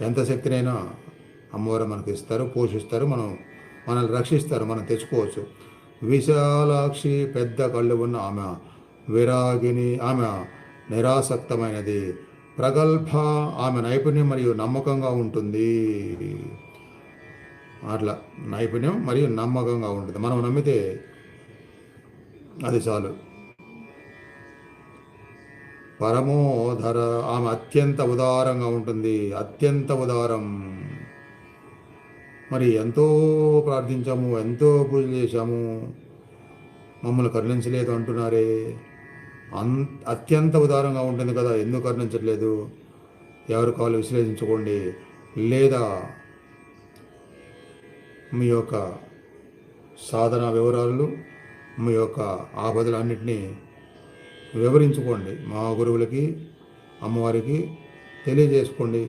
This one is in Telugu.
ఎంత శక్తినైనా అమ్మవారు మనకి ఇస్తారు పోషిస్తారు మనం మనల్ని రక్షిస్తారు మనం తెచ్చుకోవచ్చు. విశాలాక్షి పెద్ద కళ్ళు ఉన్న ఆమె విరాగిని ఆమె నిరాసక్తమైనది. ప్రగల్భ ఆమె నైపుణ్యం మరియు నమ్మకంగా ఉంటుంది. అట్లా నైపుణ్యం మరియు నమ్మకంగా ఉంటుంది. మనం నమ్మితే అది చాలు. పరమోధర. ఆమె అత్యంత ఉదారంగా ఉంటుంది. అత్యంత ఉదారం. మరి ఎంతో ప్రార్థించాము ఎంతో పూజలు చేశాము. మమ్మల్ని కరుణించలేదు అంటున్నారే. అన్ అత్యంత ఉదారంగా ఉంటుంది కదా ఎందుకు కరుణించట్లేదు? ఎవరు కావాలో విశ్లేషించుకోండి. లేదా మీ యొక్క సాధన వివరాలు మీ యొక్క ఆపదలన్నింటినీ వివరించుకోండి మా గురువులకి అమ్మవారికి తెలియజేసుకోండి.